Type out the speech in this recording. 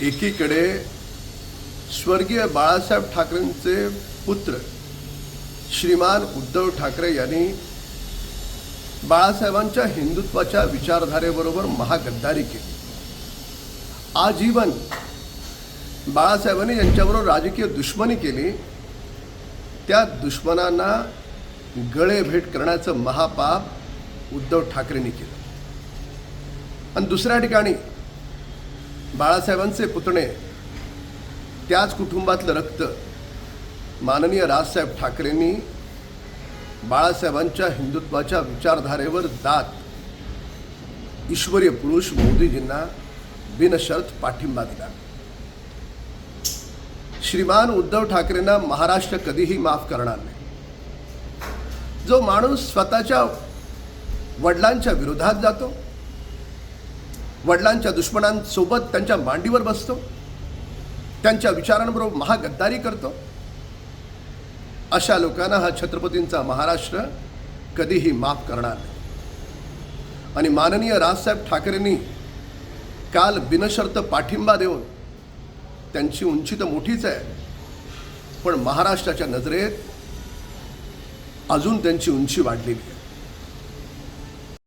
एकीकडे स्वर्गीय बाळासाहेब ठाकरेंचे पुत्र श्रीमान उद्धव ठाकरे यांनी बाळासाहेबांच्या हिंदुत्वाच्या विचारधारेबरोबर महागद्दारी केली. आजीवन बाळासाहेबांनी यांच्याबरोबर राजकीय दुश्मनी केली. त्या दुश्मनांना गळे भेट करण्याचं महापाप उद्धव ठाकरेंनी केलं. आणि दुसऱ्या ठिकाणी बाळासाहेबांचे पुतणे त्याच कुटुंबातलं रक्त. माननीय राजसाहेब ठाकरेंनी बाळासाहेबांच्या हिंदुत्वाच्या विचारधारेवर दात. ईश्वरीय पुरुष मोदीजींना बिनशर्त पाठिंबा दिला. श्रीमान उद्धव ठाकरेंना महाराष्ट्र कधीही माफ करणार नाही. जो माणूस स्वतःच्या वडिलांच्या विरोधात जातो वडिलांच्या दुश्मनांसोबत त्यांच्या मांडीवर बसतो. त्यांच्या विचारांबरोबर महागद्दारी करतो. अशा लोकांना हा छत्रपतींचा महाराष्ट्र कधीही माफ करणार नाही. आणि माननीय राजसाहेब ठाकरेंनी काल बिनशर्त पाठिंबा देऊन त्यांची उंची तर मोठीच आहे पण महाराष्ट्राच्या नजरेत अजून त्यांची उंची वाढलेली आहे.